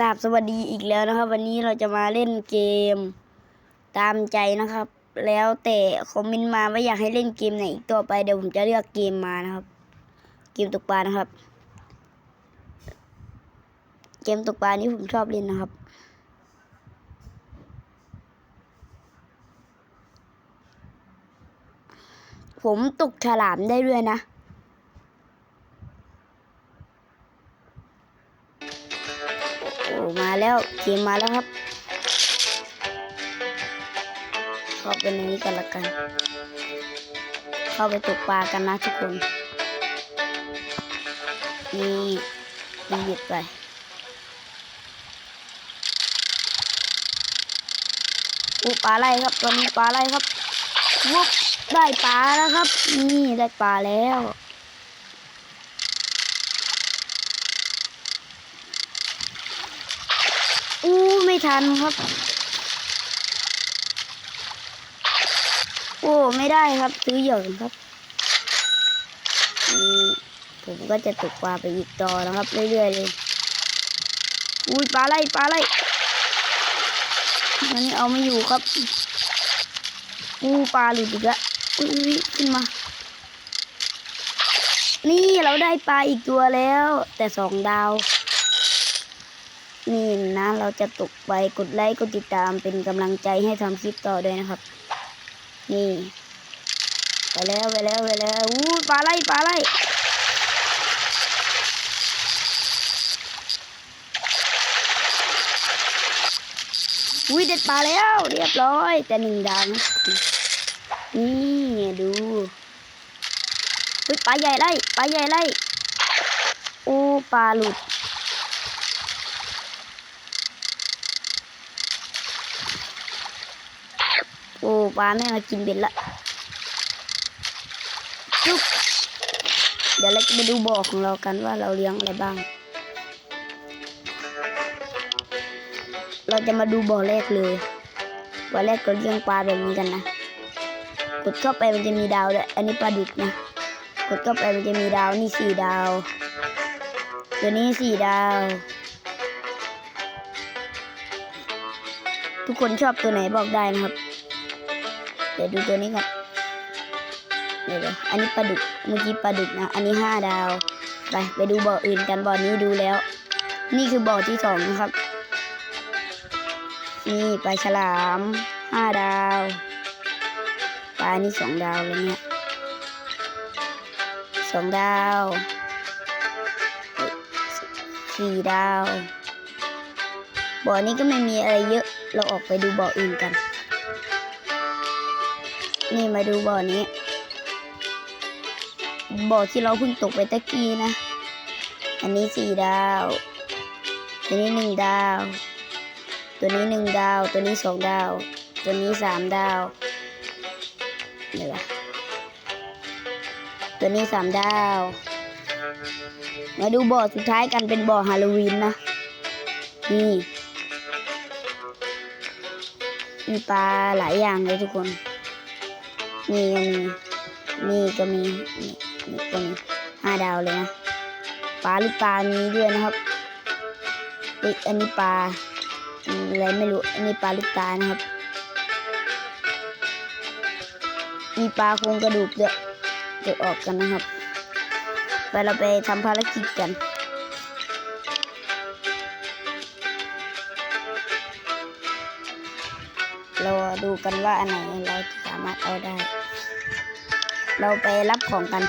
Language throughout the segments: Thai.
กราบสวัสดีอีกแล้วนะครับ วันนี้เราจะมาเล่นเกมตามใจนะครับ แล้วแต่คอมเมนต์มาว่าอยากให้เล่นเกมไหนอีกต่อไปเดี๋ยวผมจะเลือกเกมมานะครับ เกมตกปลานะครับ เกมตกปลานี้ผมชอบเล่นนะครับ ผมตกฉลามได้ด้วยนะ โอ้มาแล้วเกมมาแล้วครับเข้าไปในนี้กันละกัน เข้าไปตกปลากันนะทุกคนนี่นี่หยุดไปอู้ปลาอะไรครับตอนนี้ปลาอะไรครับวุบได้ปลาแล้วครับ นี่ได้ปลาแล้ว อู้ไม่ ทันครับ โอ้ไม่ได้ครับ ซื้อเหยื่อครับผมก็จะตกปลาไปอีกต่อนะครับ เรื่อยๆเลย อุ้ยปลาไล่ปลาไล่อันนี้เอาไม่อยู่ครับอู้ปลาหลุดอีกแล้วอุ้ยขึ้นมา นี่เราได้ปลาอีกตัวแล้ว แต่สองดาว นี่นะ เราจะตกไปกดไลค์กดติดตามเป็นกำลังใจให้ทำคลิปต่อด้วยนะครับ นี่ ไปแล้วไปแล้วไปแล้วอู้ปลาไล่ปลาไล่อุ้ยเด็ดปลาแล้ว เรียบร้อย แต่หนึ่งดาวนะนี่ดูอุ้ยปลาใหญ่ไล่ปลาใหญ่ไล่อู้ปลาหลุด โอ้ปลาไม่มากินเบ็ดละจุ๊บเดี๋ยวเราจะไปดูบ่อของเรากันว่าเราเลี้ยงอะไรบ้าง เราจะมาดูบ่อแรกเลย บ่อแรกก็เลี้ยงปลาแบบนี้กันนะ กดเข้าไปมันจะมีดาวด้วยอันนี้ปลาดุกนะ กดเข้าไปมันจะมีดาวนี่สี่ดาว ตัวนี้สี่ดาว ทุกคนชอบตัวไหนบอกได้นะครับ เดี๋ยวดูตัวนี้ก่อนเดี๋ยวอันนี้ปลาดุก เมื่อกี้ปลาดุกนะ อันนี้ห้าดาว ไปไปดูบ่ออื่นกันบ่อนี้ดูแล้ว นี่คือบ่อที่สองนะครับ นี่ปลาฉลามห้าดาว ปลานี่สองดาวเลยเนี่ยสองดาวสี่ดาว บ่อนี้ก็ไม่มีอะไรเยอะ เราออกไปดูบ่ออื่นกัน นี่มาดูบ่อนี้ บ่อที่เราเพิ่งตกไปตะกี้นะ อันนี้สี่ดาว ตัวนี้หนึ่งดาว ตัวนี้หนึ่งดาว ตัวนี้สองดาว ตัวนี้สามดาวเดี๋ยวนะตัวนี้สามดาว มาดูบ่อสุดท้ายกันเป็นบ่อฮาโลวีนนะ นี่มีปลาหลายอย่างเลยทุกคน นี่ก็มี นี่ก็มี นี่นี่ก็มีห้าดาวเลยนะ ปลาลูกปลามีด้วยนะครับเอ้ยอันนี้ปลาอะไรไม่รู้ อันนี้ปลาลูกตานะครับ มีปลาโครงกระดูกด้วยเดี๋ยวออกกันนะครับ ไปเราไปทำภารกิจกัน ดูกันว่าอันไหนเราสามารถเอาได้ เราไปรับของกัน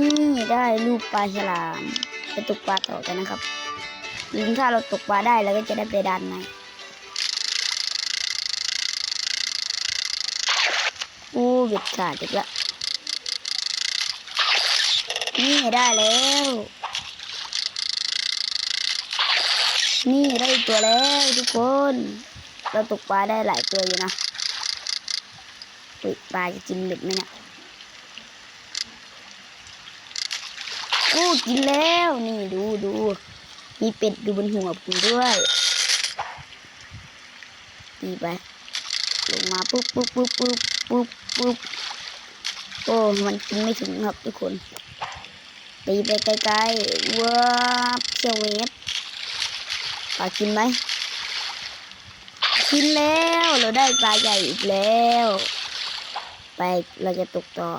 นี่ได้ลูกปลาฉลามไปตกปลาต่อกันนะครับยิ่งถ้าเราตกปลาได้เราก็จะได้ไปด้านในอู้เบ็ดขาดอีกแล้วนี่ได้แล้ว นี่ได้อีกตัวแล้วทุกคน เราตกปลาได้หลายตัวอยู่นะอุ้ยปลาจะกินเบ็ดไหมเนี่ยโอ้กินแล้วนี่ดูดูมีเป็ดดูบนหัวผมด้วยตีไปลงมาปุ๊บปุ๊บปุ๊บปุ๊บปุ๊บปุ๊บโอ้มันกินไม่ถึงครับทุกคนตีไปไกลๆว้าบค่เวฟ ปลากินไหมกินแล้วเราได้ปลาใหญ่อีกแล้ว ไปเราจะตกต่อ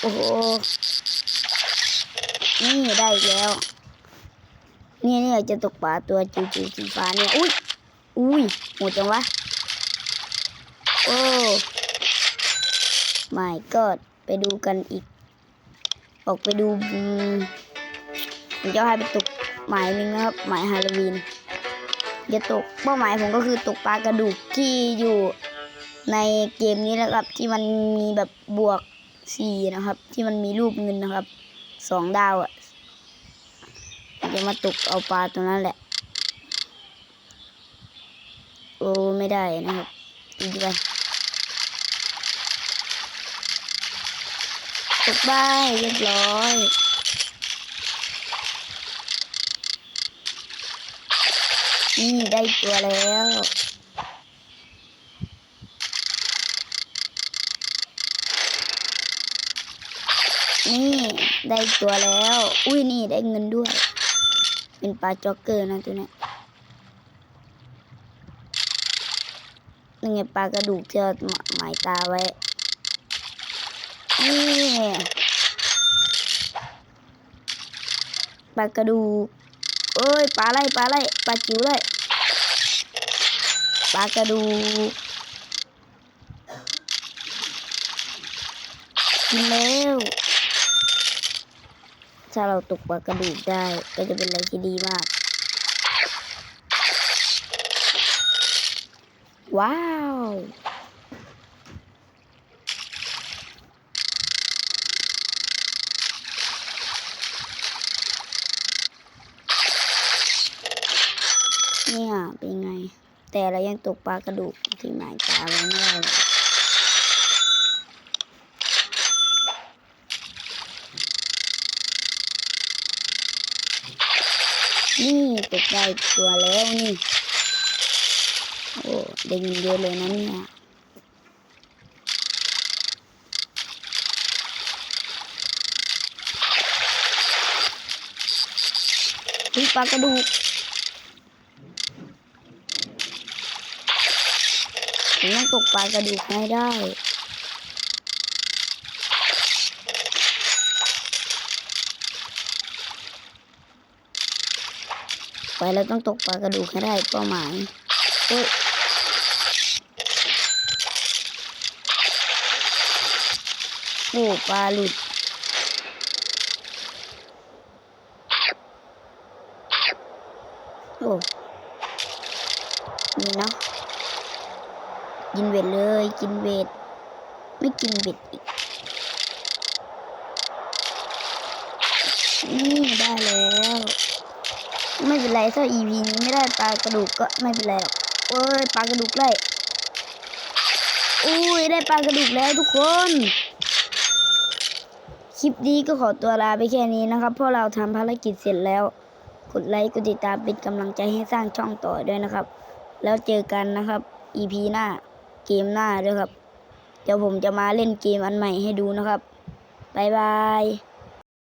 โอ้โหนี่ได้อีกแล้วเนี่ยเนี่ยจะตกปลาตัวจิ๋วๆสีฟ้าเนี่ยอุ้ยอุ้ยโหดจังวะโอ้ไม่ก็ไปดูกันอีก ออกไปดูผมจะให้ไปตกหมายหนึ่งนะครับหมายฮาโลวีนจะตกเป้าหมายผมก็คือตกปลากระดูกที่อยู่ในเกมนี้นะครับที่มันมีแบบบวกสี่นะครับ ที่มันมีรูปเงินนะครับสองดาวอะ่ะจะมาตกเอาปลาตัวนั้นแหละ โอ้ไม่ได้นะครับอีกไป ตกได้เรียบร้อย นี่ได้ตัวแล้วนี่ได้ตัวแล้ว อุ้ยนี่ได้เงินด้วย เป็นปลาจ็อกเกอร์นะตัวเนี้ยนี่ไงปลากระดูกที่เราหมายตาไว้ นี่ปลากระดูกเอ้ยปลาไล่ปลาไล่ปลาจิ๋วเลยปลากระดูกกินแล้วถ้าเราตกปลากระดูกได้ก็จะเป็นอะไรที่ดีมาก ว้าว เนี่ยเป็นไง แต่เรายังตกปลากระดูกที่หมายตาไว้ไม่ได้นี่ตกได้ตัวแล้วนี่ โอ้ได้เงินเยอะเลยนะเนี่ยปลากระดูก ผม ตกปลากระดูกให้ได้ไปแล้วต้องตกปลากระดูกให้ได้เป้าหมายเอ้ยโอ้ปลาหลุดโอ้นี่เนาะ กินเวทเลย กินเวทไม่กินเวทอีกนี่ได้แล้ว ไม่เป็นไรถ้า EP นี้ไม่ได้ปลากระดูกก็ไม่เป็นไรหรอกโอ้ยปลากระดูกไล่อุ้ยได้ปลากระดูกแล้วทุกคน คลิปนี้ก็ขอตัวลาไปแค่นี้นะครับ เพราะเราทำภารกิจเสร็จแล้ว กดไลค์กดติดตามเป็นกำลังใจให้สร้างช่องต่อด้วยนะครับ แล้วเจอกันนะครับ EP หน้า เกมหน้าด้วยครับ เดี๋ยวผมจะมาเล่นเกมอันใหม่ให้ดูนะครับ บ๊ายบาย